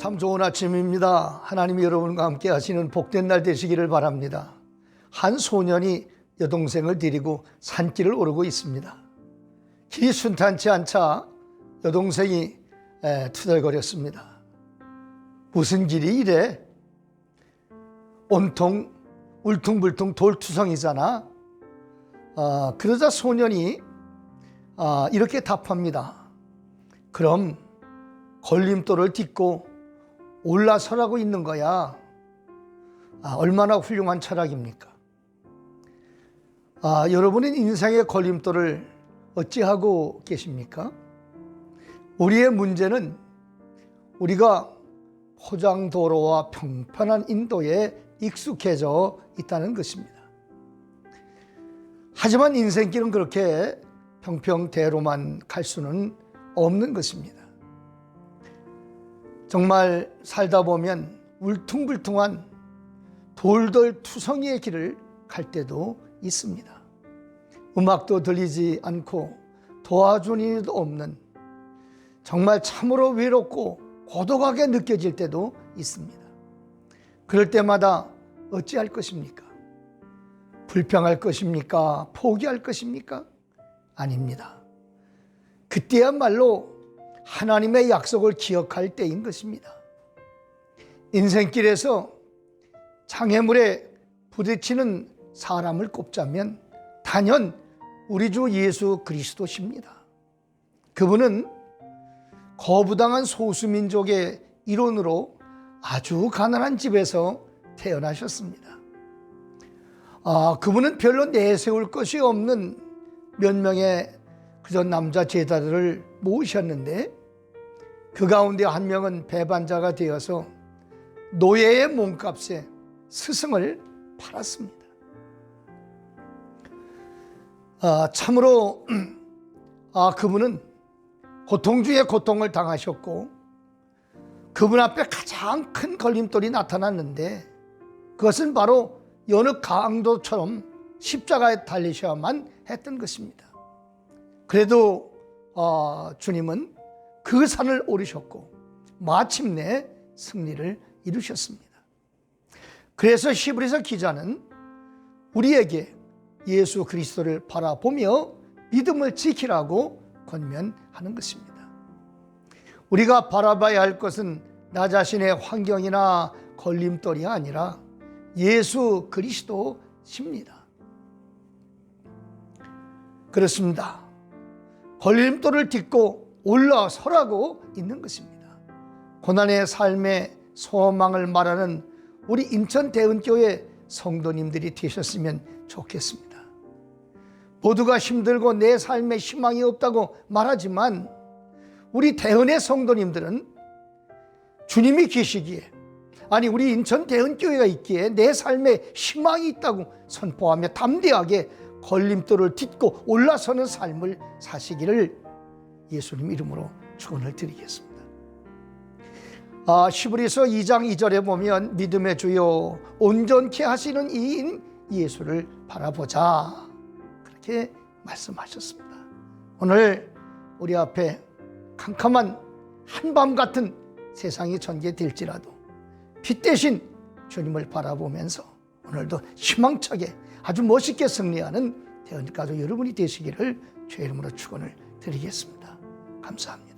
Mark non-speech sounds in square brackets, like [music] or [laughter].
참 좋은 아침입니다. 하나님이 여러분과 함께 하시는 복된 날 되시기를 바랍니다. 한 소년이 여동생을 데리고 산길을 오르고 있습니다. 길이 순탄치 않자 여동생이 에, 투덜거렸습니다. 무슨 길이 이래? 온통 울퉁불퉁 돌투성이잖아. 아, 그러자 소년이 아, 이렇게 답합니다. 그럼 걸림돌을 딛고 올라서라고 있는 거야. 아, 얼마나 훌륭한 철학입니까? 아, 여러분은 인생의 걸림돌을 어찌하고 계십니까? 우리의 문제는 우리가 포장도로와 평편한 인도에 익숙해져 있다는 것입니다. 하지만 인생길은 그렇게 평평대로만 갈 수는 없는 것입니다. 정말 살다 보면 울퉁불퉁한 돌돌 투성이의 길을 갈 때도 있습니다. 음악도 들리지 않고 도와준 이도 없는 정말 참으로 외롭고 고독하게 느껴질 때도 있습니다. 그럴 때마다 어찌할 것입니까? 불평할 것입니까? 포기할 것입니까? 아닙니다. 그때야말로 하나님의 약속을 기억할 때인 것입니다. 인생길에서 장애물에 부딪히는 사람을 꼽자면 단연 우리 주 예수 그리스도십니다. 그분은 거부당한 소수민족의 일원으로 아주 가난한 집에서 태어나셨습니다. 아, 그분은 별로 내세울 것이 없는 몇 명의 그저 남자 제자들을 모으셨는데 그 가운데 한 명은 배반자가 되어서 노예의 몸값에 스승을 팔았습니다. 아, 참으로 [clears throat] 아, 그분은 고통 중에 고통을 당하셨고 그분 앞에 가장 큰 걸림돌이 나타났는데 그것은 바로 여느 강도처럼 십자가에 달리셔야만 했던 것입니다. 그래도 어, 주님은 그 산을 오르셨고 마침내 승리를 이루셨습니다. 그래서 히브리서 기자는 우리에게 예수 그리스도를 바라보며 믿음을 지키라고 권면하는 것입니다. 우리가 바라봐야 할 것은 나 자신의 환경이나 걸림돌이 아니라 예수 그리스도십니다. 그렇습니다. 걸림돌을 딛고 올라서라고 있는 것입니다. 고난의 삶의 소망을 말하는 우리 인천 대은교회 성도님들이 되셨으면 좋겠습니다. 모두가 힘들고 내 삶에 희망이 없다고 말하지만 우리 대은의 성도님들은 주님이 계시기에 아니 우리 인천 대은교회가 있기에 내 삶에 희망이 있다고 선포하며 담대하게 걸림돌을 딛고 올라서는 삶을 사시기를 예수님 이름으로 축원을 드리겠습니다. 아, 히브리서 2장 2절에 보면 믿음의 주요 온전케 하시는 이인 예수를 바라보자 그렇게 말씀하셨습니다. 오늘 우리 앞에 캄캄한 한밤 같은 세상이 전개될지라도 빛 대신 주님을 바라보면서 오늘도 희망차게 아주 멋있게 승리하는 대언가족 여러분이 되시기를 주의 이름으로 축원을 드리겠습니다. 감사합니다.